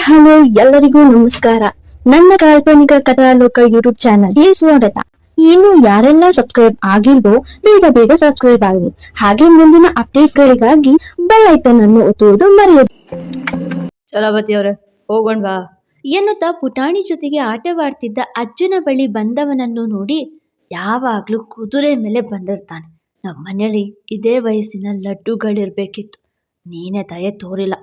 Hello, ಎಲ್ಲರಿಗೂ ನಮಸ್ಕಾರ. ನನ್ನ ಕಾಲ್ಪನಿಕ ಕಥಾಲೋಕ ಯೂಟ್ಯೂಬ್ ಚಾನಲ್ಗೆ ಸ್ವಾಗತ ಇನ್ನು ಯಾರೆಲ್ಲ ಸಬ್ಸ್ಕ್ರೈಬ್ ಆಗಿಲ್ವೋ, ಬೇಗ ಬೇಗ ಸಬ್ಸ್ಕ್ರೈಬ್ ಆಗಿ. ಹಾಗೆ ಮುಂದಿನ ಅಪ್ಡೇಟ್ಗಳಿಗಾಗಿ ಬೆಲ್ ಐಕನ್ ಅನ್ನು ಒತ್ತುವುದು ಮರೆಯದು. ಚಲಪತಿ ಅವರೇ ಹೋಗೋಣವಾ ಎನ್ನುತ್ತಾ ಪುಟಾಣಿ ಜೊತೆಗೆ ಆಟವಾಡ್ತಿದ್ದ ಅಜ್ಜನ ಬಳಿ ಬಂದವನನ್ನು ನೋಡಿ ಯಾವಾಗ್ಲೂ ಕುದುರೆ ಮೇಲೆ ಬಂದಿರ್ತಾನೆ. ನಮ್ಮ ಮನೆಯಲ್ಲಿ ಇದೇ ವಯಸ್ಸಿನ ಲಡ್ಡುಗಳಿರ್ಬೇಕಿತ್ತು. ನೀನೇ ದಯೆ ತೋರಿಲ್ಲ.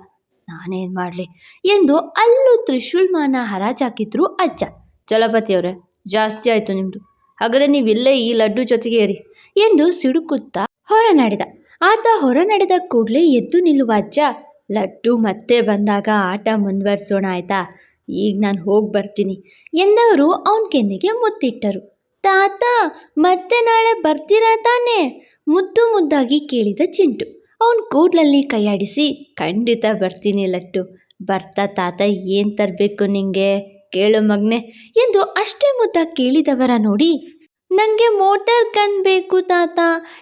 ನಾನೇನು ಮಾಡಲಿ? ಎಂದು ಅಲ್ಲೂ ತ್ರಿಶೂಲ್ಮಾನ ಹರಾಜಾಕಿದ್ರು ಅಜ್ಜ. ಚಲಪತಿ ಅವರೇ, ಜಾಸ್ತಿ ಆಯಿತು ನಿಮ್ಮದು ಹಾಗಾದ್ರೆ ನೀವಿಲ್ಲೇ ಈ ಲಡ್ಡು ಜೊತೆಗೆ ಇರಿ ಎಂದು ಸಿಡುಕುತ್ತಾ ಹೊರನಡೆದ. ಆತ ಹೊರನಡೆದ ಕೂಡಲೇ ಎದ್ದು ನಿಲ್ಲುವ ಅಜ್ಜ, ಲಡ್ಡು ಮತ್ತೆ ಬಂದಾಗ ಆಟ ಮುಂದುವರಿಸೋಣ ಆಯ್ತಾ? ಈಗ ನಾನು ಹೋಗಿ ಬರ್ತೀನಿ ಎಂದವರು ಅವನ ಕೆನ್ನೆಗೆ ಮುತ್ತಿಟ್ಟರು. ತಾತ, ಮತ್ತೆ ನಾಳೆ ಬರ್ತೀರಾ ತಾನೇ? ಮುದ್ದು ಮುದ್ದಾಗಿ ಕೇಳಿದ ಚಿಂಟು. ಅವನ ಕೂದಲಲ್ಲಿ ಕೈಯಾಡಿಸಿ, ಖಂಡಿತ ಬರ್ತೀನಿ ಲಟ್ಟು. ಬರ್ತಾ ತಾತ ಏನು ತರಬೇಕು ನಿಂಗೆ? ಕೇಳು ಮಗ್ನೆ ಎಂದು ಅಷ್ಟೇ ಮುದ್ದ ಕೇಳಿದವರ ನೋಡಿ ನನಗೆ ಮೋಟರ್ ಗನ್ ಬೇಕು ತಾತ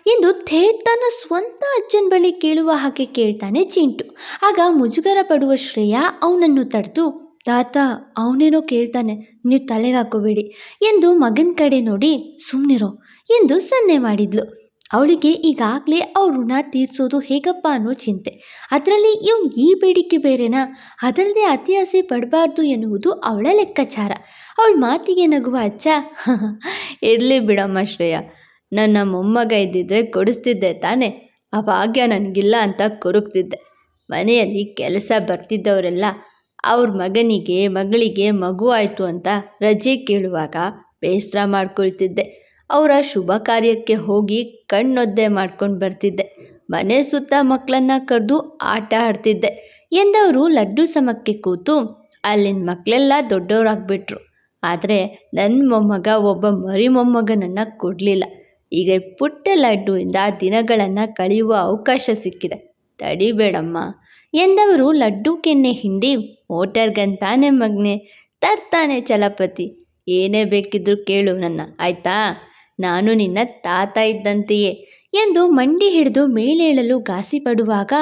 ಎಂದು ಥೇಟ್ ತನ್ನ ಸ್ವಂತ ಅಜ್ಜನ ಬಳಿ ಕೇಳುವ ಹಾಗೆ ಕೇಳ್ತಾನೆ ಚಿಂಟು. ಆಗ ಮುಜುಗರ ಪಡುವ ಶ್ರೇಯ ಅವನನ್ನು ತಡೆದು, ತಾತ, ಅವನೇನೋ ಕೇಳ್ತಾನೆ. ನೀವು ತಲೆಗೆ ಹಾಕೋಬೇಡಿ ಎಂದು ಮಗನ ಕಡೆ ನೋಡಿ ಸುಮ್ಮನಿರೋ ಎಂದು ಸನ್ನೆ ಮಾಡಿದ್ಲು. ಅವಳಿಗೆ ಈಗಾಗಲೇ ಅವ್ರ ಋಣ ತೀರಿಸೋದು ಹೇಗಪ್ಪ ಅನ್ನೋ ಚಿಂತೆ. ಅದರಲ್ಲಿ ಇವ್ ಈ ಬೇಡಿಕೆ ಬೇರೆನಾ? ಅದಲ್ಲದೆ ಅತಿ ಆಸೆ ಪಡಬಾರ್ದು ಎನ್ನುವುದು ಅವಳ ಲೆಕ್ಕಾಚಾರ. ಅವಳ ಮಾತಿಗೆ ನಗುವ ಅಜ್ಜ ಇರಲಿ ಬಿಡಮ್ಮ ಶ್ರೇಯ. ನನ್ನ ಮೊಮ್ಮಗ ಇದ್ದಿದ್ರೆ ಕೊಡಿಸ್ತಿದ್ದೆ ತಾನೇ. ಆ ಭಾಗ್ಯ ನನಗಿಲ್ಲ ಅಂತ ಕೊರಗ್ತಿದ್ದೆ ಮನೆಯಲ್ಲಿ ಕೆಲಸ ಬರ್ತಿದ್ದವರೆಲ್ಲ ಅವ್ರ ಮಗನಿಗೆ, ಮಗಳಿಗೆ ಮಗು ಆಯಿತು ಅಂತ ರಜೆ ಕೇಳುವಾಗ ಬೇಸರ ಮಾಡ್ಕೊಳ್ತಿದ್ದೆ. ಅವರ ಶುಭ ಕಾರ್ಯಕ್ಕೆ ಹೋಗಿ ಕಣ್ಣೊದ್ದೆ ಮಾಡ್ಕೊಂಡು ಬರ್ತಿದ್ದೆ. ಮನೆ ಸುತ್ತ ಮಕ್ಕಳನ್ನ ಕರೆದು ಆಟ ಆಡ್ತಿದ್ದೆ. ಎಂದವರು ಲಡ್ಡು ಸಮಕ್ಕೆ ಕೂತು ಅಲ್ಲಿನ ಮಕ್ಕಳೆಲ್ಲ ದೊಡ್ಡವರಾಗ್ಬಿಟ್ರು ಆದರೆ ನನ್ನ ಮೊಮ್ಮಗ ಒಬ್ಬ ಮರಿ ಮೊಮ್ಮಗನನ್ನು ಕೊಡಲಿಲ್ಲ. ಈಗ ಪುಟ್ಟ ಲಡ್ಡುವಿಂದ ದಿನಗಳನ್ನು ಕಳೆಯುವ ಅವಕಾಶ ಸಿಕ್ಕಿದೆ. ತಡಿಬೇಡಮ್ಮ ಎಂದವರು ಲಡ್ಡು ಕೆನ್ನೆ ಹಿಂಡಿ, ಮೋಟರ್ಗಂತಾನೆ ಮಗ್ನೆ ತಾನೆ ತರ್ತಾನೆ ಚಲಪತಿ, ಏನೇ ಬೇಕಿದ್ರೂ ಕೇಳು ನನ್ನ, ಆಯ್ತಾ? ನಾನು ನಿನ್ನ ತಾತ ಇದ್ದಂತೆಯೇ ಎಂದು ಮಂಡಿ ಹಿಡಿದು ಮೇಲೇಳಲು ಘಾಸಿ ಪಡುವಾಗ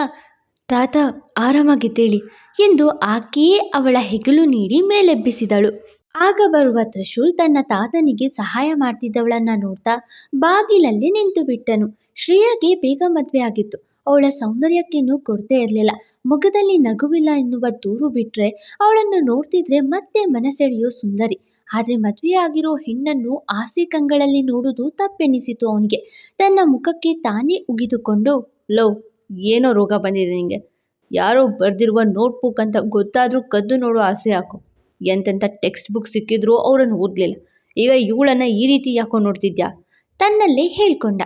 ತಾತ ಆರಾಮಾಗಿದ್ದೇಳಿ ಎಂದು ಆಕೆಯೇ ಅವಳ ಹೆಗಲು ನೀಡಿ ಮೇಲೆಬ್ಬಿಸಿದಳು. ಆಗ ಬರುವ ತ್ರಿಶೂಲ್ ತನ್ನ ತಾತನಿಗೆ ಸಹಾಯ ಮಾಡ್ತಿದ್ದವಳನ್ನ ನೋಡ್ತಾ ಬಾಗಿಲಲ್ಲಿ ನಿಂತು ಬಿಟ್ಟನು. ಶ್ರೇಯಾಗೆ ಬೇಗ ಮದುವೆ ಆಗಿತ್ತು. ಅವಳ ಸೌಂದರ್ಯಕ್ಕೇನು ಕೊರತೆ ಇರಲಿಲ್ಲ. ಮುಖದಲ್ಲಿ ನಗುವಿಲ್ಲ ಎನ್ನುವ ದೂರು ಬಿಟ್ಟರೆ ಅವಳನ್ನು ನೋಡ್ತಿದ್ರೆ ಮತ್ತೆ ಮನಸೆಳೆಯೋ ಸುಂದರಿ. ಆದರೆ ಮದುವೆಯಾಗಿರೋ ಹೆಣ್ಣನ್ನು ಆಸೆ ಕಂಗಳಲ್ಲಿ ನೋಡುವುದು ತಪ್ಪೆನಿಸಿತು ಅವನಿಗೆ. ತನ್ನ ಮುಖಕ್ಕೆ ತಾನೇ ಉಗಿದುಕೊಂಡು ಲವ್ ಏನೋ ರೋಗ ಬಂದಿದೆ ನಿಂಗೆ. ಯಾರೋ ಬರೆದಿರುವ ನೋಟ್ಬುಕ್ ಅಂತ ಗೊತ್ತಾದರೂ ಕದ್ದು ನೋಡೋ ಆಸೆ ಯಾಕೋ ಎಂತೆಂಥ ಟೆಕ್ಸ್ಟ್ ಬುಕ್ ಸಿಕ್ಕಿದ್ರೂ ಅವರನ್ನು ಓದಲಿಲ್ಲ. ಈಗ ಇವಳನ್ನು ಈ ರೀತಿ ಯಾಕೋ ನೋಡ್ತಿದ್ಯಾ? ತನ್ನಲ್ಲೇ ಹೇಳ್ಕೊಂಡ.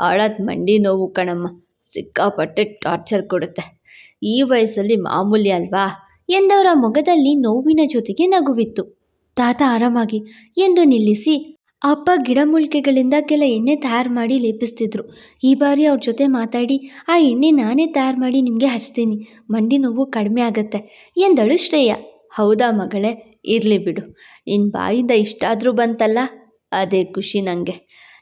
ಆಳದ ಮಂಡಿ ನೋವು ಕಣಮ್ಮ. ಸಿಕ್ಕಾಪಟ್ಟೆ ಟಾರ್ಚರ್ ಕೊಡುತ್ತೆ. ಈ ವಯಸ್ಸಲ್ಲಿ ಮಾಮೂಲಿ ಅಲ್ವಾ? ಎಂದವರ ಮೊಗದಲ್ಲಿ ನೋವಿನ ಜೊತೆಗೆ ನಗುವಿತ್ತು. ತಾತ ಆರಾಮಾಗಿ ಎಂದು ನಿಲ್ಲಿಸಿ ಅಪ್ಪ ಗಿಡಮೂಲಿಕೆಗಳಿಂದ ಕೆಲ ಎಣ್ಣೆ ತಯಾರು ಮಾಡಿ ಲೇಪಿಸ್ತಿದ್ರು. ಈ ಬಾರಿ ಅವ್ರ ಜೊತೆ ಮಾತಾಡಿ, ಆ ಎಣ್ಣೆ ನಾನೇ ತಯಾರು ಮಾಡಿ ನಿಮಗೆ ಹಚ್ತೀನಿ, ಮಂಡಿ ನೋವು ಕಡಿಮೆ ಆಗತ್ತೆ ಎಂದಳು ಶ್ರೇಯ. ಹೌದಾ ಮಗಳೇ, ಇರಲಿ ಬಿಡು. ನಿನ್ನ ಬಾಯಿಂದ ಇಷ್ಟಾದರೂ ಬಂತಲ್ಲ, ಅದೇ ಖುಷಿ ನನಗೆ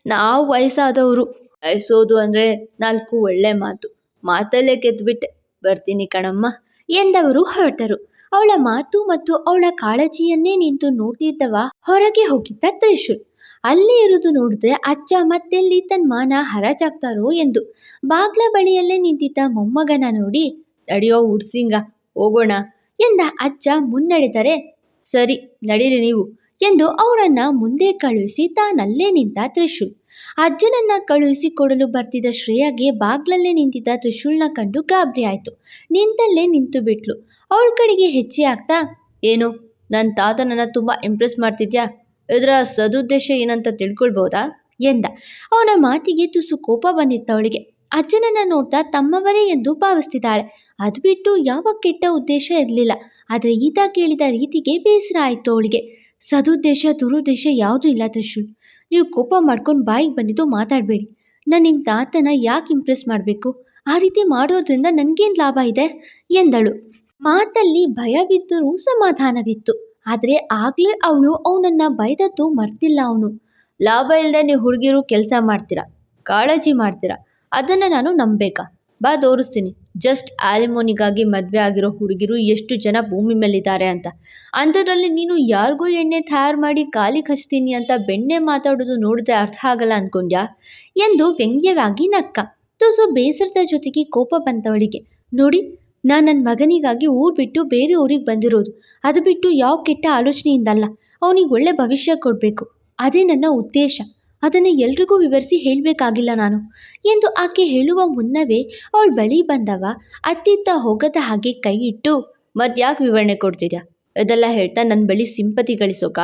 ನಾವು ವಯಸ್ಸಾದವರು ವಯಸ್ಸೋದು ಅಂದರೆ ನಾಲ್ಕು ಒಳ್ಳೆ ಮಾತು. ಮಾತಲ್ಲೇ ಗೆದ್ದುಬಿಟ್ಟೆ ಬರ್ತೀನಿ ಕಣಮ್ಮ, ಎಂದವರು ಹೊರಟರು. ಅವಳ ಮಾತು ಮತ್ತು ಅವಳ ಕಾಳಜಿಯನ್ನೇ ನಿಂತು ನೋಡ್ತಿದ್ದವ ಹೊರಗೆ ಹೋಗಿದ್ದ ತ್ರಿಶೂಲ್. ಅಲ್ಲಿ ಇರುವುದು ನೋಡಿದ್ರೆ ಅಜ್ಜ ಮತ್ತೆಲ್ಲಿ ತನ್ನ ಮಾನ ಹರಾಜಾಗ್ತಾರೋ ಎಂದು. ಬಾಗ್ಲ ಬಳಿಯಲ್ಲೇ ನಿಂತಿದ್ದ ಮೊಮ್ಮಗನ ನೋಡಿ, ನಡೆಯೋ ಉಡ್ಸಿಂಗ ಹೋಗೋಣ ಎಂದ ಅಜ್ಜ ಮುನ್ನಡೆದರೆ, ಸರಿ, ನಡೀರಿ ನೀವು ಎಂದು ಅವರನ್ನ ಮುಂದೆ ಕಳುಹಿಸಿ ತಾನಲ್ಲೇ ನಿಂತ ತ್ರಿಶೂಲ್. ಅಜ್ಜನನ್ನ ಕಳುಹಿಸಿ ಕೊಡಲು ಬರ್ತಿದ್ದ ಶ್ರೇಯಾಗೆ ಬಾಗ್ಲಲ್ಲೇ ನಿಂತಿದ್ದ ತ್ರಿಶೂಲ್ನ ಕಂಡು ಗಾಬರಿ ಆಯಿತು. ನಿಂತಲ್ಲೇ ನಿಂತು ಬಿಟ್ಲು. ಅವಳ ಕಡೆಗೆ ಹೆಚ್ಚೆ ಆಗ್ತಾ ಏನು ನನ್ನ ತಾತನನ್ನ ತುಂಬ ಇಂಪ್ರೆಸ್ ಮಾಡ್ತಿದ್ಯಾ? ಇದರ ಸದುದ್ದೇಶ ಏನಂತ ತಿಳ್ಕೊಳ್ಬೋದಾ? ಎಂದ. ಅವನ ಮಾತಿಗೆ ತುಸು ಕೋಪ ಬಂದಿತ್ತು ಅವಳಿಗೆ. ಅಜ್ಜನನ್ನ ನೋಡ್ತಾ ತಮ್ಮವರೇ ಎಂದು ಭಾವಿಸ್ತಿದ್ದಾಳೆ. ಅದು ಬಿಟ್ಟು ಯಾವ ಕೆಟ್ಟ ಉದ್ದೇಶ ಇರಲಿಲ್ಲ. ಆದರೆ ಈತ ಕೇಳಿದ ರೀತಿಗೆ ಬೇಸರ ಆಯಿತು ಅವಳಿಗೆ. ಸದುದ್ದೇಶ, ದುರುದ್ದೇಶ ಯಾವುದೂ ಇಲ್ಲ ತ್ರಿಶೂಲ್. ನೀವು ಕೋಪ ಮಾಡ್ಕೊಂಡು ಬಾಯಿಗೆ ಬಂದಿದ್ದು ಮಾತಾಡಬೇಡಿ. ನಾನು ನಿಮ್ಮ ತಾತನ ಯಾಕೆ ಇಂಪ್ರೆಸ್ ಮಾಡಬೇಕು? ಆ ರೀತಿ ಮಾಡೋದ್ರಿಂದ ನನಗೇನು ಲಾಭ ಇದೆ? ಎಂದಳು. ಮಾತಲ್ಲಿ ಭಯವಿದ್ದರೂ ಸಮಾಧಾನವಿತ್ತು. ಆದರೆ ಆಗಲೇ ಅವಳು ಅವನನ್ನು ಬೈದದ್ದು ಮರ್ತಿಲ್ಲ ಅವನು. ಲಾಭ ಇಲ್ಲದೆ ನೀವು ಹುಡುಗಿರು ಕೆಲಸ ಮಾಡ್ತೀರಾ? ಕಾಳಜಿ ಮಾಡ್ತೀರಾ? ಅದನ್ನು ನಾನು ನಂಬೇಕಾ ಬಾ, ತೋರಿಸ್ತೀನಿ. ಜಸ್ಟ್ ಆಲಿಮೋನಿಗಾಗಿ ಮದುವೆ ಆಗಿರೋ ಹುಡುಗಿರು ಎಷ್ಟು ಜನ ಭೂಮಿ ಮೇಲಿದ್ದಾರೆ ಅಂತ. ಅಂಥದ್ರಲ್ಲಿ ನೀನು ಯಾರಿಗೋ ಎಣ್ಣೆ ತಯಾರು ಮಾಡಿ ಕಾಲಿಗೆ ಹಚ್ತೀನಿ ಅಂತ ಬೆಣ್ಣೆ ಮಾತಾಡೋದು ನೋಡಿದ್ರೆ ಅರ್ಥ ಆಗಲ್ಲ ಅನ್ಕೊಂಡ್ಯಾ? ಎಂದು ವ್ಯಂಗ್ಯವಾಗಿ ನಕ್ಕ. ತುಸು ಬೇಸರದ ಜೊತೆಗೆ ಕೋಪ ಬಂತವಳಿಗೆ ನೋಡಿ, ನಾನು ನನ್ನ ಮಗನಿಗಾಗಿ ಊರು ಬಿಟ್ಟು ಬೇರೆ ಊರಿಗೆ ಬಂದಿರೋದು. ಅದು ಬಿಟ್ಟು ಯಾವ ಕೆಟ್ಟ ಆಲೋಚನೆಯಿಂದಲ್ಲ. ಅವನಿಗೆ ಒಳ್ಳೆ ಭವಿಷ್ಯ ಕೊಡಬೇಕು. ಅದೇ ನನ್ನ ಉದ್ದೇಶ. ಅದನ್ನು ಎಲ್ರಿಗೂ ವಿವರಿಸಿ ಹೇಳಬೇಕಾಗಿಲ್ಲ ನಾನು. ಎಂದು ಆಕೆ ಹೇಳುವ ಮುನ್ನವೇ ಅವಳ ಬಳಿ ಬಂದವ ಅತ್ತಿತ್ತ ಹೋಗದ ಹಾಗೆ ಕೈ ಇಟ್ಟು ಮತ್ಯಾಕೆ ವಿವರಣೆ ಕೊಡ್ತಿದ್ಯಾ? ಇದೆಲ್ಲ ಹೇಳ್ತಾ ನನ್ನ ಬಳಿ ಸಿಂಪತಿ ಗಳಿಸೋಕ?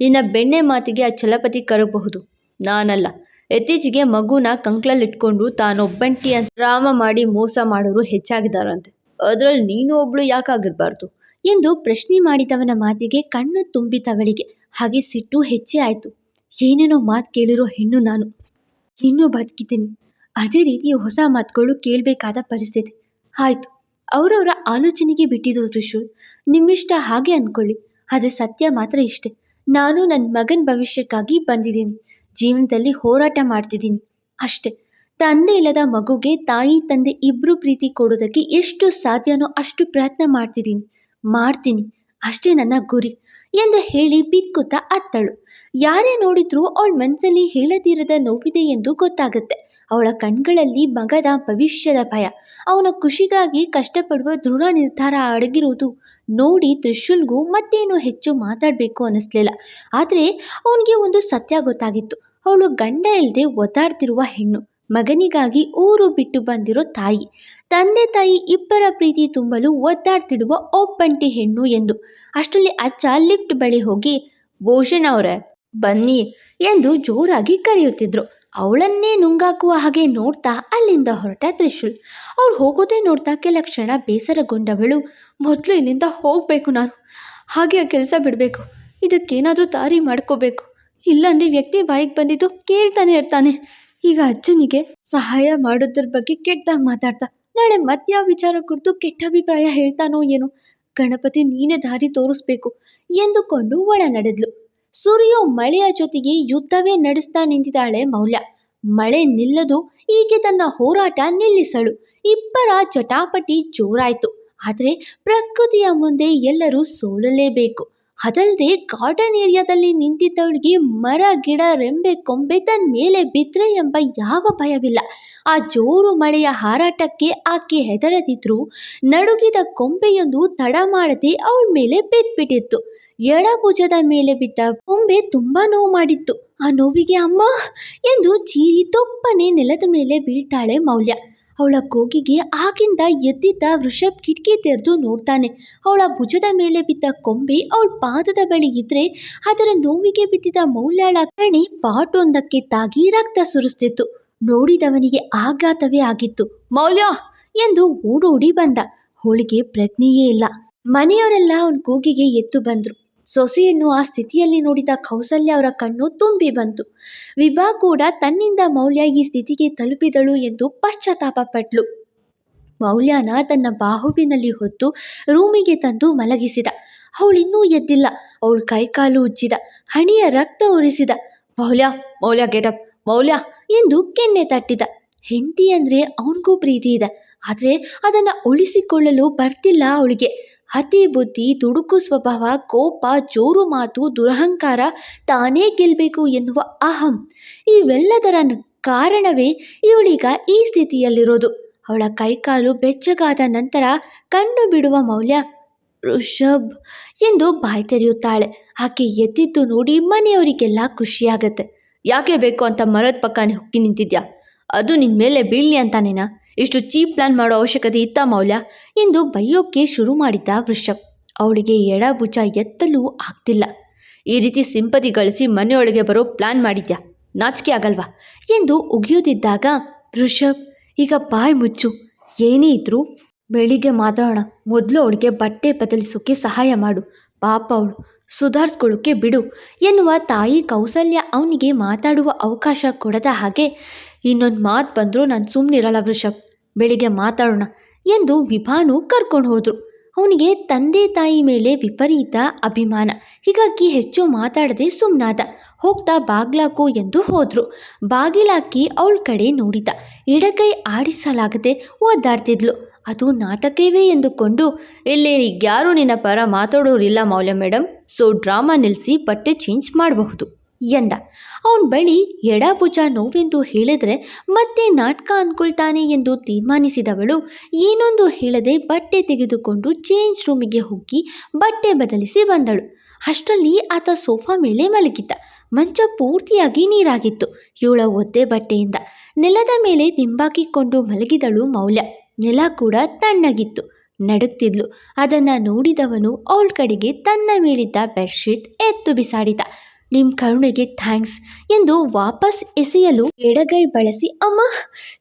ನಿನ್ನ ಬೆಣ್ಣೆ ಮಾತಿಗೆ ಆ ಛಲಪತಿ ಕರಬಹುದು. ನಾನಲ್ಲ. ಇತ್ತೀಚೆಗೆ ಮಗುನ ಕಂಕ್ಳಲ್ಲಿಟ್ಕೊಂಡು ತಾನೊಬ್ಬಂಟಿ ಅಂತ ರಾಮ ಮಾಡಿ ಮೋಸ ಮಾಡೋರು ಹೆಚ್ಚಾಗಿದ್ದಾರಂತೆ. ಅದರಲ್ಲಿ ನೀನು ಒಬ್ಳು ಯಾಕಾಗಿರ್ಬಾರ್ದು? ಎಂದು ಪ್ರಶ್ನೆ ಮಾಡಿದವನ ಮಾತಿಗೆ ಕಣ್ಣು ತುಂಬಿತವಳಿಗೆ ಹಾಗೆ ಸಿಟ್ಟು ಹೆಚ್ಚೇ ಆಯಿತು. ಏನೇನೋ ಮಾತು ಕೇಳಿರೋ ಹೆಣ್ಣು ನಾನು. ಇನ್ನೂ ಬದುಕಿದ್ದೀನಿ. ಅದೇ ರೀತಿ ಹೊಸ ಮಾತುಗಳು ಕೇಳಬೇಕಾದ ಪರಿಸ್ಥಿತಿ. ಆಯಿತು, ಅವರವರ ಆಲೋಚನೆಗೆ ಬಿಟ್ಟಿದ್ದು ತ್ರಿಶೂಲ್. ನಿಮ್ಮಿಷ್ಟ ಹಾಗೆ ಅಂದ್ಕೊಳ್ಳಿ ಆದರೆ ಸತ್ಯ ಮಾತ್ರ ಇಷ್ಟೆ. ನಾನು ನನ್ನ ಮಗನ ಭವಿಷ್ಯಕ್ಕಾಗಿ ಬಂದಿದ್ದೀನಿ. ಜೀವನದಲ್ಲಿ ಹೋರಾಟ ಮಾಡ್ತಿದ್ದೀನಿ. ಅಷ್ಟೆ, ತಂದೆ ಇಲ್ಲದ ಮಗುಗೆ ತಾಯಿ ತಂದೆ ಇಬ್ಬರು ಪ್ರೀತಿ ಕೊಡೋದಕ್ಕೆ ಎಷ್ಟು ಸಾಧ್ಯನೋ ಅಷ್ಟು ಪ್ರಯತ್ನ ಮಾಡ್ತಿದ್ದೀನಿ. ಮಾಡ್ತೀನಿ, ಅಷ್ಟೇ ನನ್ನ ಗುರಿ. ಎಂದು ಹೇಳಿ ಬಿಕ್ಕುತ್ತಾ ಅತ್ತಳು. ಯಾರೇ ನೋಡಿದ್ರೂ ಅವಳ ಮನಸ್ಸಲ್ಲಿ ಹೇಳದಿರದ ನೋವಿದೆ ಎಂದು ಗೊತ್ತಾಗುತ್ತೆ. ಅವಳ ಕಣ್ಗಳಲ್ಲಿ ಮಗದ ಭವಿಷ್ಯದ ಭಯ. ಅವನ ಖುಷಿಗಾಗಿ ಕಷ್ಟಪಡುವ ದೃಢ ನಿರ್ಧಾರ ಅಡಗಿರುವುದು. ನೋಡಿ ತ್ರಿಶೂಲ್ಗೂ ಮತ್ತೇನು ಹೆಚ್ಚು ಮಾತಾಡಬೇಕು ಅನ್ನಿಸ್ಲಿಲ್ಲ ಆದರೆ ಅವನಿಗೆ ಒಂದು ಸತ್ಯ ಗೊತ್ತಾಗಿತ್ತು. ಅವಳು ಗಂಡ ಇಲ್ಲದೆ ಒದ್ದಾಡ್ತಿರುವ ಹೆಣ್ಣು. ಮಗನಿಗಾಗಿ ಊರು ಬಿಟ್ಟು ಬಂದಿರೋ ತಾಯಿ. ತಂದೆ ತಾಯಿ ಇಬ್ಬರ ಪ್ರೀತಿ ತುಂಬಲು ಒದ್ದಾಡ್ತಿಡುವ ಒಬ್ಬಂಟಿ ಹೆಣ್ಣು ಎಂದು. ಅಷ್ಟರಲ್ಲಿ ಅಜ್ಜ ಲಿಫ್ಟ್ ಬಳಿ ಹೋಗಿ ಭೂಷಣ್ ಅವರೇ, ಬನ್ನಿ ಎಂದು ಜೋರಾಗಿ ಕರೆಯುತ್ತಿದ್ರು. ಅವಳನ್ನೇ ನುಂಗಾಕುವ ಹಾಗೆ ನೋಡ್ತಾ ಅಲ್ಲಿಂದ ಹೊರಟ ತ್ರಿಶೂಲ್. ಅವ್ರು ಹೋಗೋದೇ ನೋಡ್ತಾ ಕೆಲ ಕ್ಷಣ ಬೇಸರಗೊಂಡವಳು, ಮೊದಲು ಇಲ್ಲಿಂದ ಹೋಗಬೇಕು ನಾನು. ಹಾಗೆ ಆ ಕೆಲಸ ಬಿಡಬೇಕು. ಇದಕ್ಕೇನಾದರೂ ದಾರಿ ಮಾಡ್ಕೋಬೇಕು. ಇಲ್ಲಾಂದ್ರೆ ವ್ಯಕ್ತಿ ಬಾಯಿಗೆ ಬಂದಿದ್ದು ಕೇಳ್ತಾನೆ ಇರ್ತಾನೆ. ಈಗ ಅಜ್ಜನಿಗೆ ಸಹಾಯ ಮಾಡೋದ್ರ ಬಗ್ಗೆ ಕೆಟ್ಟದಾಗ ಮಾತಾಡ್ತಾ, ನಾಳೆ ಮತ್ಯಾವ ವಿಚಾರ ಕುರಿತು ಕೆಟ್ಟ ಅಭಿಪ್ರಾಯ ಹೇಳ್ತಾನೋ ಏನೋ, ಗಣಪತಿ ನೀನೇ ದಾರಿ ತೋರಿಸ್ಬೇಕು ಎಂದುಕೊಂಡು ಒಳ ನಡೆದ್ಲು. ಸುರಿಯೋ ಮಳೆಯ ಜೊತೆಗೆ ಯುದ್ಧವೇ ನಡೆಸ್ತಾ ನಿಂತಿದ್ದಾಳೆ ಮೌಲ್ಯ. ಮಳೆ ನಿಲ್ಲದು ಈಕೆ ತನ್ನ ಹೋರಾಟ ನಿಲ್ಲಿಸಳು. ಇಬ್ಬರ ಚಟಾಪಟಿ ಜೋರಾಯ್ತು. ಆದರೆ ಪ್ರಕೃತಿಯ ಮುಂದೆ ಎಲ್ಲರೂ ಸೋಲಲೇಬೇಕು. ಅದಲ್ಲದೆ ಗಾರ್ಡನ್ ಏರಿಯಾದಲ್ಲಿ ನಿಂತಿದ್ದವಳಿಗೆ ಮರ, ಗಿಡ, ರೆಂಬೆ, ಕೊಂಬೆ ತನ್ನ ಮೇಲೆ ಬಿದ್ದರೆ ಎಂಬ ಯಾವ ಭಯವಿಲ್ಲ. ಆ ಜೋರು ಮಳೆಯ ಹಾರಾಟಕ್ಕೆ ಆಕೆ ಹೆದರದಿದ್ರು ನಡುಗಿದ ಕೊಂಬೆಯೊಂದು ತಡ ಮಾಡದೆ ಅವಳ ಮೇಲೆ ಬಿದ್ಬಿಟ್ಟಿತ್ತು. ಎಡಭುಜದ ಮೇಲೆ ಬಿದ್ದ ಕೊಂಬೆ ತುಂಬಾ ನೋವು ಮಾಡಿತ್ತು. ಆ ನೋವಿಗೆ ಅಮ್ಮ ಎಂದು ಚೀರಿ ತೊಪ್ಪನೆ ನೆಲದ ಮೇಲೆ ಬೀಳ್ತಾಳೆ ಮೌಲ್ಯ. ಅವಳ ಕೂಗಿಗೆ ಆಗಿಂದ ಎದ್ದಿದ್ದ ವೃಷಭ್ ಕಿಟಕಿ ತೆರೆದು ನೋಡ್ತಾನೆ. ಅವಳ ಭುಜದ ಮೇಲೆ ಬಿದ್ದ ಕೊಂಬೆ ಅವಳ ಪಾದದ ಬಳಿ ಇದ್ರೆ ಅದರ ನೋವಿಗೆ ಬಿದ್ದಿದ್ದ ಮೌಲ್ಯಾಳ ಕಣಿ ಪಾಟೊಂದಕ್ಕೆ ತಾಗಿ ರಕ್ತ ಸುರಿಸ್ತಿತ್ತು. ನೋಡಿದವನಿಗೆ ಆಘಾತವೇ ಆಗಿತ್ತು. ಮೌಲ್ಯ! ಎಂದು ಓಡೋಡಿ ಬಂದ. ಹೋಳಿಗೆ ಪ್ರಜ್ಞೆಯೇ ಇಲ್ಲ. ಮನೆಯವರೆಲ್ಲ ಅವನ ಕೂಗಿಗೆ ಎದ್ದು ಬಂದ್ರು. ಸೊಸೆಯನ್ನು ಆ ಸ್ಥಿತಿಯಲ್ಲಿ ನೋಡಿದ ಕೌಸಲ್ಯ ಅವರ ಕಣ್ಣು ತುಂಬಿ ಬಂತು. ವಿಭಾ ಕೂಡ ತನ್ನಿಂದ ಮೌಲ್ಯ ಈ ಸ್ಥಿತಿಗೆ ತಲುಪಿದಳು ಎಂದು ಪಶ್ಚಾತ್ತಾಪ ಪಟ್ಲು. ಮೌಲ್ಯನ ತನ್ನ ಬಾಹುವಿನಲ್ಲಿ ಹೊತ್ತು ರೂಮಿಗೆ ತಂದು ಮಲಗಿಸಿದ. ಅವಳಿನ್ನೂ ಎದ್ದಿಲ್ಲ. ಅವಳು ಕೈಕಾಲು ಉಜ್ಜಿದ. ಹಣೆಯ ರಕ್ತ ಉರಿಸಿದ. ಮೌಲ್ಯ ಮೌಲ್ಯ ಗೆಟಪ್, ಮೌಲ್ಯ ಎಂದು ಕೆನ್ನೆ ತಟ್ಟಿದ. ಹೆಂಡತಿ ಅಂದರೆ ಅವನಿಗೂ ಪ್ರೀತಿ ಇದೆ. ಆದರೆ ಅದನ್ನು ಉಳಿಸಿಕೊಳ್ಳಲು ಬರ್ತಿಲ್ಲ ಅವಳಿಗೆ. ಅತಿ ಬುದ್ಧಿ ದುಡುಕು ಸ್ವಭಾವ, ಕೋಪ, ಜೋರು ಮಾತು, ದುರಹಂಕಾರ ತಾನೇ ಗೆಲ್ಲಬೇಕು ಎನ್ನುವ ಅಹಂ. ಇವೆಲ್ಲದರ ಕಾರಣವೇ ಇವಳೀಗ ಈ ಸ್ಥಿತಿಯಲ್ಲಿರೋದು. ಅವಳ ಕೈಕಾಲು ಬೆಚ್ಚಗಾದ ನಂತರ ಕಣ್ಣು ಬಿಡುವ ಮೌಲ್ಯ ಋಷಭ್ ಎಂದು ಬಾಯಿ ತೆರೆಯುತ್ತಾಳೆ. ಆಕೆ ಎದ್ದಿದ್ದು ನೋಡಿ ಮನೆಯವರಿಗೆಲ್ಲ ಖುಷಿಯಾಗತ್ತೆ. ಯಾಕೆ ಬೇಕು ಅಂತ ಮರದ ಪಕ್ಕ ಹುಕ್ಕಿ ನಿಂತಿದ್ಯಾ? ಅದು ನಿನ್ನ ಮೇಲೆ ಬೀಳಲಿ ಅಂತಾನೇನಾ ಇಷ್ಟು ಚೀಪ್ ಪ್ಲಾನ್ ಮಾಡೋ ಅವಶ್ಯಕತೆ ಇತ್ತ ಮೌಲ್ಯ? ಎಂದು ಬೈಯೋಕ್ಕೆ ಶುರು ಮಾಡಿದ್ದ ವೃಷಭ್. ಅವಳಿಗೆ ಎಡಭುಜ ಎತ್ತಲು ಆಗ್ತಿಲ್ಲ. ಈ ರೀತಿ ಸಿಂಪತಿ ಗಳಿಸಿ ಮನೆಯೊಳಗೆ ಬರೋ ಪ್ಲಾನ್ ಮಾಡಿದ್ಯಾ? ನಾಚಿಕೆ ಆಗಲ್ವಾ? ಎಂದು ಉಗಿಯೋದಿದ್ದಾಗ ವೃಷಭ್, ಈಗ ಬಾಯ್ ಮುಚ್ಚು. ಏನೇ ಇದ್ರೂ ಬೆಳಿಗ್ಗೆ ಮಾತಾಡೋಣ. ಮೊದಲು ಅವಳಿಗೆ ಬಟ್ಟೆ ಬದಲಿಸೋಕ್ಕೆ ಸಹಾಯ ಮಾಡು. ಪಾಪ ಅವಳು. ಸುಧಾರಿಸ್ಕೊಳ್ಳೋಕ್ಕೆ ಬಿಡು ಎನ್ನುವ ತಾಯಿ ಕೌಸಲ್ಯ ಅವನಿಗೆ ಮಾತಾಡುವ ಅವಕಾಶ ಕೊಡದ ಹಾಗೆ ಇನ್ನೊಂದು ಮಾತು ಬಂದರೂ ನಾನು ಸುಮ್ಮನಿರಲ್ಲ ವೃಷಭ್ ಬೆಳಿಗ್ಗೆ ಮಾತಾಡೋಣ ಎಂದು ವಿಭಾನು ಕರ್ಕೊಂಡು ಹೋದರು. ಅವನಿಗೆ ತಂದೆ ತಾಯಿ ಮೇಲೆ ವಿಪರೀತ ಅಭಿಮಾನ. ಹೀಗಾಗಿ ಹೆಚ್ಚು ಮಾತಾಡದೆ ಸುಮ್ಮನಾದ ಹೋಗ್ತಾ ಬಾಗ್ಲಾಕು ಎಂದು ಹೋದರು. ಬಾಗಿಲಾಕಿ ಅವಳ ಕಡೆ ನೋಡಿದ. ಎಡಗೈ ಆಡಿಸಲಾಗದೆ ಒದ್ದಾಡ್ತಿದ್ಲು. ಅದು ನಾಟಕವೇ ಎಂದುಕೊಂಡು, ಇಲ್ಲಿ ಯಾರು ನಿನ್ನ ಪರ ಮಾತಾಡೋರಿಲ್ಲ ಮೌಲ್ಯ ಮೇಡಮ್ ಸೊ ಡ್ರಾಮಾ ನಿಲ್ಲಿಸಿ ಬಟ್ಟೆ ಚೇಂಜ್ ಮಾಡಬಹುದು. ಎಂದ. ಅವನ ಬಳಿ ಎಡಭುಜ ನೋವೆಂದು ಹೇಳಿದ್ರೆ ಮತ್ತೆ ನಾಟಕ ಅಂದ್ಕೊಳ್ತಾನೆ ಎಂದು ತೀರ್ಮಾನಿಸಿದವಳು. ಏನೊಂದು ಹೇಳದೆ ಬಟ್ಟೆ ತೆಗೆದುಕೊಂಡು ಚೇಂಜ್ ರೂಮಿಗೆ ಹೋಗಿ ಬಟ್ಟೆ ಬದಲಿಸಿ ಬಂದಳು. ಅಷ್ಟರಲ್ಲಿ ಆತ ಸೋಫಾ ಮೇಲೆ ಮಲಗಿದ್ದ. ಮಂಚ ಪೂರ್ತಿಯಾಗಿ ನೀರಾಗಿತ್ತು. ಇವಳ ಒದ್ದೆ ಬಟ್ಟೆಯಿಂದ ನೆಲದ ಮೇಲೆ ದಿಂಬಾಕಿಕೊಂಡು ಮಲಗಿದಳು ಮೌಲ್ಯ. ನೆಲ ಕೂಡ ತಣ್ಣಗಿತ್ತು. ನಡುಗ್ತಿದ್ಲು ಅದನ್ನ ನೋಡಿದವನು ಅವಳ ಕಡೆಗೆ ತನ್ನ ಮೇಲಿದ್ದ ಬೆಡ್ಶೀಟ್ ಎತ್ತು ಬಿಸಾಡಿದ. ನಿಮ್ ಕರುಣೆಗೆ ಥ್ಯಾಂಕ್ಸ್ ಎಂದು ವಾಪಸ್ ಎಸೆಯಲು ಎಡಗೈ ಬಳಸಿ, ಅಮ್ಮ!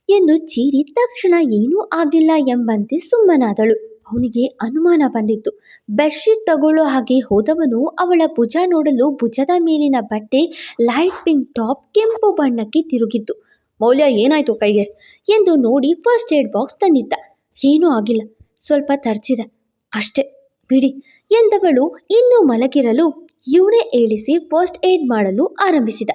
ಎಂದು ಚೀರಿ ತಕ್ಷಣ ಏನೂ ಆಗಿಲ್ಲ ಎಂಬಂತೆ ಸುಮ್ಮನಾದಳು. ಅವನಿಗೆ ಅನುಮಾನ ಬಂದಿತ್ತು. ಬೆಡ್ಶೀಟ್ ತಗೊಳ್ಳೋ ಹಾಗೆ ಹೋದವನು ಅವಳ ಭುಜ ನೋಡಲು ಭುಜದ ಮೇಲಿನ ಬಟ್ಟೆ, ಲೈಟ್ ಪಿಂಕ್ ಟಾಪ್, ಕೆಂಪು ಬಣ್ಣಕ್ಕೆ ತಿರುಗಿತ್ತು. ಮೌಲ್ಯ ಏನಾಯ್ತು ಕೈಗೆ? ಎಂದು ನೋಡಿ ಫಸ್ಟ್ ಏಡ್ ಬಾಕ್ಸ್ ತಂದಿದ್ದ. ಏನೂ ಆಗಿಲ್ಲ. ಸ್ವಲ್ಪ ತರ್ಚಿದ. ಅಷ್ಟೇ. ಬಿಡಿ ಎಂದವಳು ಇನ್ನೂ ಮಲಗಿರಲು ಇವನೇ ಏಳಿಸಿ ಫಸ್ಟ್ ಏಡ್ ಮಾಡಲು ಆರಂಭಿಸಿದ.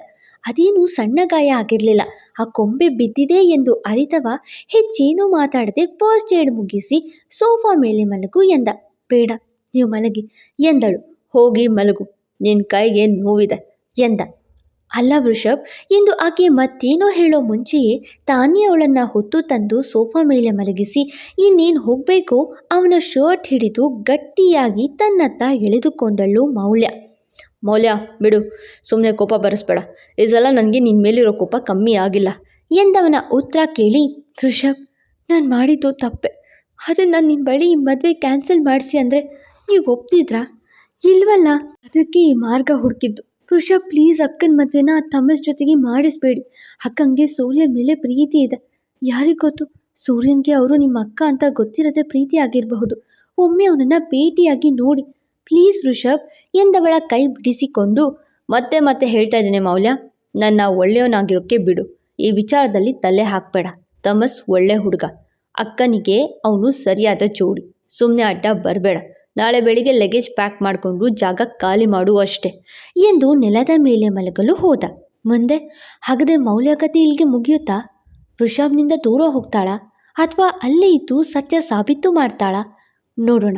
ಅದೇನು ಸಣ್ಣ ಗಾಯ ಆಗಿರಲಿಲ್ಲ. ಆ ಕೊಂಬೆ ಬಿದ್ದಿದೆ ಎಂದು ಅರಿತವ ಹೆಚ್ಚೇನೂ ಮಾತಾಡದೆ ಫಸ್ಟ್ ಏಡ್ ಮುಗಿಸಿ ಸೋಫಾ ಮೇಲೆ ಮಲಗು ಎಂದ. ಬೇಡ, ನೀವು ಮಲಗಿ ಎಂದಳು. ಹೋಗಿ ಮಲಗು ನಿನ್ನ ಕೈಗೆ ನೋವಿದೆ ಎಂದ. ಅಲ್ಲ ವೃಷಭ್ ಎಂದು ಆಕೆ ಮತ್ತೇನೋ ಹೇಳೋ ಮುಂಚೆಯೇ ತಾನೇ ಅವಳನ್ನು ಹೊತ್ತು ತಂದು ಸೋಫಾ ಮೇಲೆ ಮಲಗಿಸಿ, ಇನ್ನೇನು ಹೋಗಬೇಕು? ಅವನ ಶರ್ಟ್ ಹಿಡಿದು ಗಟ್ಟಿಯಾಗಿ ತನ್ನತ್ತ ಎಳೆದುಕೊಂಡಳು ಮೌಲ್ಯ. ಮೌಲ್ಯ, ಬಿಡು. ಸುಮ್ಮನೆ ಕೋಪ ಬರೆಸ್ಬೇಡ. ಈ ನನಗೆ ನಿನ್ನ ಮೇಲಿರೋ ಕೋಪ ಕಮ್ಮಿ ಆಗಿಲ್ಲ. ಎಂದವನ ಉತ್ತರ ಕೇಳಿ ಋಷಭ್ ನಾನು ಮಾಡಿದ್ದು ತಪ್ಪೆ. ಆದರೆ ನಾನು ನಿಮ್ಮ ಬಳಿ ಈ ಮದುವೆ ಕ್ಯಾನ್ಸಲ್ ಮಾಡಿಸಿ ಅಂದರೆ ನೀವು ಒಪ್ತಿದ್ರಾ? ಇಲ್ವಲ್ಲ, ಅದಕ್ಕೆ ಈ ಮಾರ್ಗ ಹುಡುಕಿದ್ದು. ಋಷಭ್ ಪ್ಲೀಸ್ ಅಕ್ಕನ ಮದುವೆನ ತಮ್ಮಸ್ ಜೊತೆಗೆ ಮಾಡಿಸ್ಬೇಡಿ. ಅಕ್ಕಂಗೆ ಸೂರ್ಯನ ಮೇಲೆ ಪ್ರೀತಿ ಇದೆ. ಯಾರಿಗೆ ಗೊತ್ತು? ಸೂರ್ಯನ್ಗೆ ಅವರು ನಿಮ್ಮ ಅಕ್ಕ ಅಂತ ಗೊತ್ತಿರದೆ ಪ್ರೀತಿ ಆಗಿರಬಹುದು. ಒಮ್ಮೆ ಅವನನ್ನು ಭೇಟಿಯಾಗಿ ನೋಡಿ. ಪ್ಲೀಸ್ ಋಷಭ್ ಎಂದವಳ ಕೈ ಬಿಡಿಸಿಕೊಂಡು, ಮತ್ತೆ ಮತ್ತೆ ಹೇಳ್ತಾ ಇದ್ದೀನಿ ಮೌಲ್ಯ, ನನ್ನ ಒಳ್ಳೆಯವನಾಗಿರೋಕ್ಕೆ ಬಿಡು. ಈ ವಿಚಾರದಲ್ಲಿ ತಲೆ ಹಾಕಬೇಡ. ತಮಸ್ ಒಳ್ಳೆ ಹುಡುಗ. ಅಕ್ಕನಿಗೆ ಅವನು ಸರಿಯಾದ ಜೋಡಿ. ಸುಮ್ಮನೆ ಅಡ್ಡ ಬರಬೇಡ. ನಾಳೆ ಬೆಳಿಗ್ಗೆ ಲಗೇಜ್ ಪ್ಯಾಕ್ ಮಾಡಿಕೊಂಡು ಜಾಗ ಖಾಲಿ ಮಾಡು ಅಷ್ಟೇ ಎಂದು ನೆಲದ ಮೇಲೆ ಮಲಗಲು ಹೋದ. ಮುಂದೆ, ಹಾಗಾದ್ರೆ ಮೌಲ್ಯಕತೆ ಇಲ್ಲಿಗೆ ಮುಗಿಯುತ್ತಾ? ಋಷಭ್ನಿಂದ ದೂರ ಹೋಗ್ತಾಳಾ? ಅಥವಾ ಅಲ್ಲೇ ಇದ್ದು ಸತ್ಯ ಸಾಬೀತು ಮಾಡ್ತಾಳಾ? ನೋಡೋಣ.